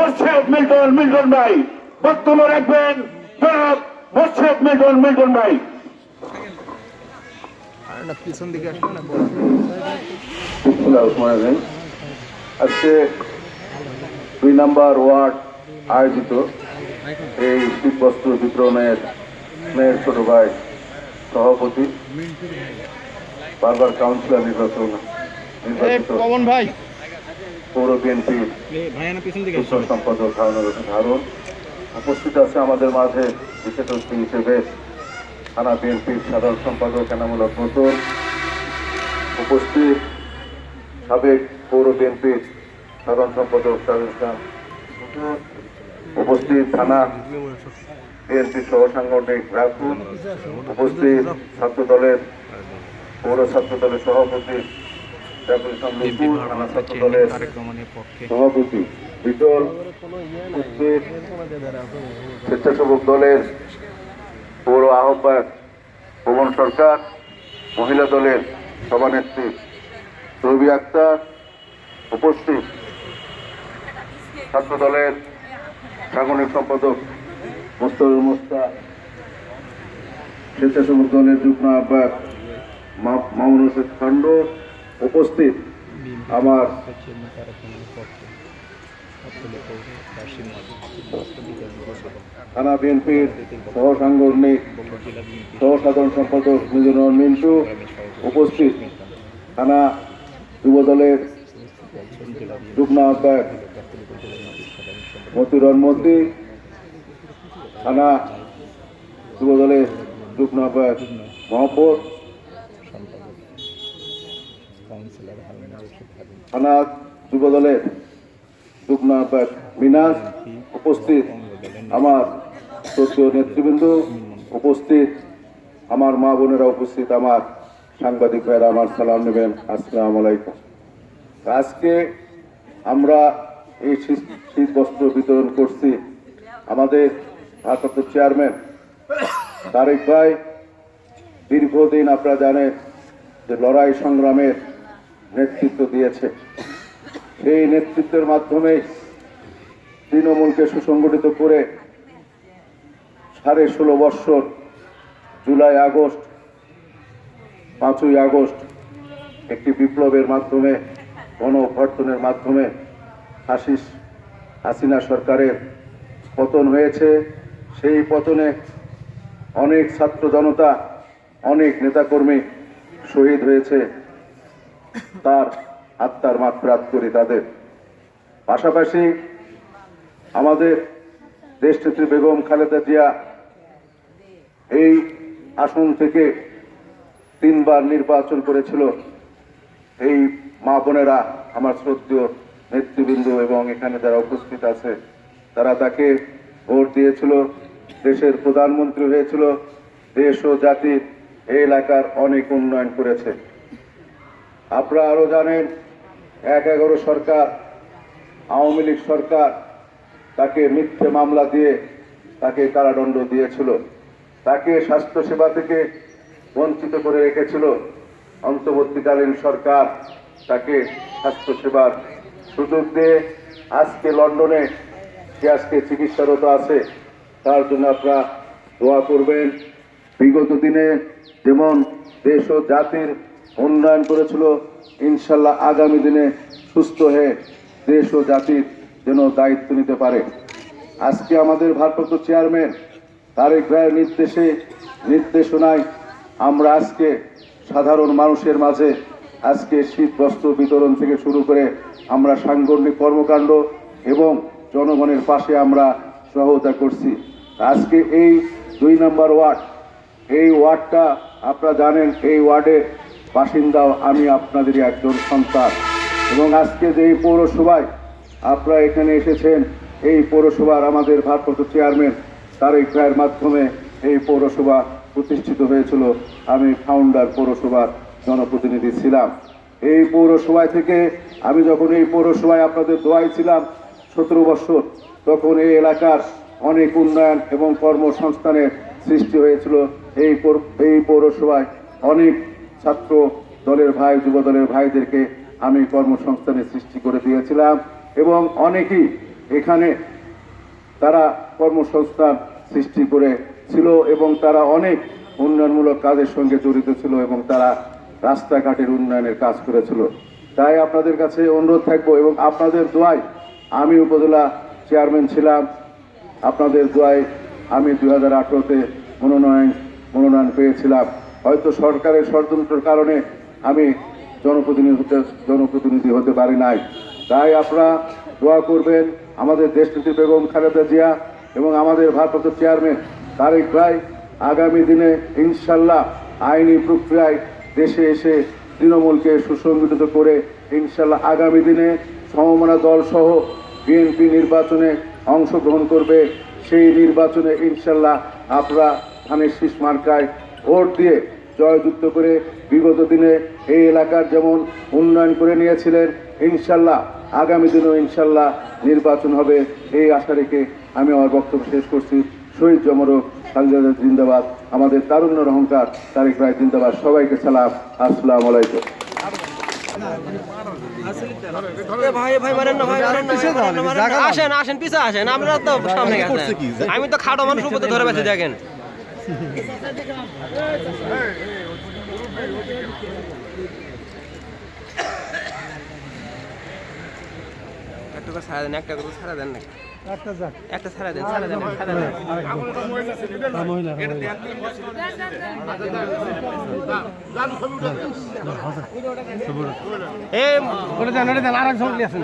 Morshed Milton Milton ভাই। বক্তব্য রাখবেন জনাব মোর্শেদ মিল্টন মিল্টন ভাই। পিছন দিকে না। আজকে দুই নাম্বার ওয়ার্ড আয়োজিত এই শীতবস্ত্র বিতরণের মেয়ের ছোট ভাই সভাপতি বারবার কাউন্সিলর নির্বাচন নির্বাচিত পৌর বিএনপি ভাই না পিছন সম্পাদক হারুনুর রশিদ উপস্থিত আছে আমাদের মাঝে বিশেষ অতিথি হিসেবে থানা বিএনপির সাধারণ সম্পাদক এনামুল্লাহ প্রতুল উপস্থিত সাবেক পৌর বিএনপির সাধারণ সম্পাদক ইসলাম উপস্থিত থানা বিএনপি সহ সাংগঠনিক রাখুন উপস্থিত ছাত্র দলের পৌর ছাত্র দলের সভাপতি সভাপতি বিটল স্বেচ্ছাসেবক দলের পৌর আহ্বায়ক পবন সরকার মহিলা দলের সভানেত্রী রবি আক্তার উপস্থিত। ছাত্র দলের সাংগঠনিক সম্পাদক মোস্তারুল মোস্তা স্বেচ্ছাসেবক দলের যুগ্ম আহ্বায়ক মামুন হোসেন খণ্ড উপস্থিত আমার থানা বিএনপির সহ সাংগঠনিক জেলা বিএনপি সহ সাধারণ সম্পাদক মিজুর মিন্টু উপস্থিত থানা যুব দলের যুগ্ম আহ্বায়ক মতিউর মন্ত্রী, থানা যুব দলের যুগ্ম আহ্বায়ক মহব্বত কাউন্সিলর হারুন রশিদ হারুন থানা যুব দলের যুগ্ম আহ্বায়ক উপস্থিত আমার শ্রদ্ধেয় নেতৃবৃন্দ, উপস্থিত আমার মা বোনেরা উপস্থিত আমার সাংবাদিক ভাইরা আমার সালাম নেবেন। আসসালামু আলাইকুম। আজকে আমরা এই শীত বস্ত্র বিতরণ করছি। আমাদের ভারপ্রাপ্ত চেয়ারম্যান তারেক ভাই, দীর্ঘদিন আপনারা জানেন যে লড়াই সংগ্রামের নেতৃত্ব দিয়েছে। সেই নেতৃত্বের মাধ্যমে তৃণমূলকে সুসংগঠিত করে সাড়ে ষোলো বৎসর জুলাই আগস্ট, পাঁচই আগস্ট একটি বিপ্লবের মাধ্যমে গণ অভ্যর্থনের মাধ্যমে হাসিস হাসিনা সরকারের পতন হয়েছে। সেই পতনে অনেক ছাত্র জনতা, অনেক নেতাকর্মী শহীদ হয়েছে। তার আত্মার মাত্রাত করি তাদের। পাশাপাশি আমাদের দেশনেত্রী বেগম খালেদা জিয়া এই আসন থেকে তিনবার নির্বাচন করেছিল। এই মা বোনেরা আমার শ্রদ্ধেয় নেতৃবৃন্দ এবং এখানে যারা উপস্থিত আছে, তারা তাকে ভোট দিয়েছিল। দেশের প্রধানমন্ত্রী হয়েছিল। দেশ ও জাতির এই এলাকার অনেক উন্নয়ন করেছে। আপনারা আরও জানেন, এক এগারো সরকার, আওয়ামী লীগ সরকার তাকে মিথ্যে মামলা দিয়ে তাকে কারাদণ্ড দিয়েছিল। তাকে স্বাস্থ্যসেবা থেকে বঞ্চিত করে রেখেছিল। অন্তর্বর্তীকালীন সরকার তাকে স্বাস্থ্যসেবার সুযোগ দিয়ে আজকে লন্ডনে সে আজকে চিকিৎসারত আছে। তার জন্য আপনারা দোয়া করবেন। বিগত দিনে যেমন দেশ ও জাতির উন্নয়ন করেছিল, ইনশাল্লাহ আগামী দিনে সুস্থ হয়ে দেশ ও জাতির যেন দায়িত্ব নিতে পারে। আজকে আমাদের ভারপ্রাপ্ত চেয়ারম্যান তারেক ভাইয়ের নির্দেশে, নির্দেশনায় আমরা আজকে সাধারণ মানুষের মাঝে আজকে শীত বস্ত্র বিতরণ থেকে শুরু করে আমরা সাংগঠনিক কর্মকাণ্ড এবং জনগণের পাশে আমরা সহায়তা করছি। আজকে এই দুই নম্বর ওয়ার্ড, এই ওয়ার্ডটা আপনারা জানেন, এই ওয়ার্ডের বাসিন্দাও, আমি আপনাদেরই একজন সন্তান। এবং আজকে যে এই পৌরসভায় আপনারা এখানে এসেছেন, এই পৌরসভার আমাদের ভারপ্রাপ্ত চেয়ারম্যান তার এই ক্রয়ের মাধ্যমে এই পৌরসভা প্রতিষ্ঠিত হয়েছিল। আমি ফাউন্ডার পৌরসভার জনপ্রতিনিধি ছিলাম। এই পৌরসভায় থেকে আমি যখন এই পৌরসভায় আপনাদের দোয়াই ছিলাম সতেরো বছর, তখন এই এলাকার অনেক উন্নয়ন এবং কর্মসংস্থানের সৃষ্টি হয়েছিল। এই এই পৌরসভায় অনেক ছাত্র দলের ভাই, যুব দলের ভাইদেরকে আমি কর্মসংস্থানের সৃষ্টি করে দিয়েছিলাম এবং অনেকেই এখানে তারা কর্মসংস্থান সৃষ্টি করে ছিল এবং তারা অনেক উন্নয়নমূলক কাজের সঙ্গে জড়িত ছিল এবং তারা রাস্তাঘাটের উন্নয়নের কাজ করেছিল। তাই আপনাদের কাছে অনুরোধ থাকব এবং আপনাদের দোয়ায় আমি উপজেলা চেয়ারম্যান ছিলাম। আপনাদের দোয়ায় আমি দু হাজার আঠেরোতে মনোনয়ন মনোনয়ন পেয়েছিলাম। হয়তো সরকারের ষড়যন্ত্রের কারণে আমি জনপ্রতিনিধি হতে জনপ্রতিনিধি হতে পারি নাই। তাই আপনারা দোয়া করবেন, আমাদের দেশনীতি বেগম খালেদা জিয়া এবং আমাদের ভারপ্রাপ্ত চেয়ারম্যান তারেক ভাই আগামী দিনে ইনশাল্লাহ আইনি প্রক্রিয়ায় দেশে এসে তৃণমূলকে সুসংগঠিত করে ইনশাল্লাহ আগামী দিনে সমমনা দল সহ বিএনপি নির্বাচনে অংশগ্রহণ করবে। সেই নির্বাচনে ইনশাল্লাহ আপনারা ধানের শীষ মার্কায় ভোট দিয়ে জয়যুক্ত করে বিগত দিনে এই এলাকার যেমন উন্নয়ন করে নিয়েছিলেন ইনশাল্লাহ আগামী দিনেও ইনশাল্লাহ নির্বাচন হবে এই আশা রেখে আমি আমার বক্তব্য শেষ করছি। শহীদ জমরক খালিদা জিন্দাবাদ আমাদের তারুণ্যের অহংকার তারেক রায় জিন্দাবাদ সবাইকে সালাম আসসালাম আলাইকুম। আসেন আসেন পিছে আসেন আমরা তো সামনে আমি তো খাটো মানুষ উপরে ধরে বেঁচে দেখেন। একটা করে ছাড়া দেন একটা করে ছাড়া দেন না একটা ছাড়া দেন ছাড়া দেন ছাড়া দেন এই ওটা দেন ওটা দেন আর এক ঝোঁক আছেন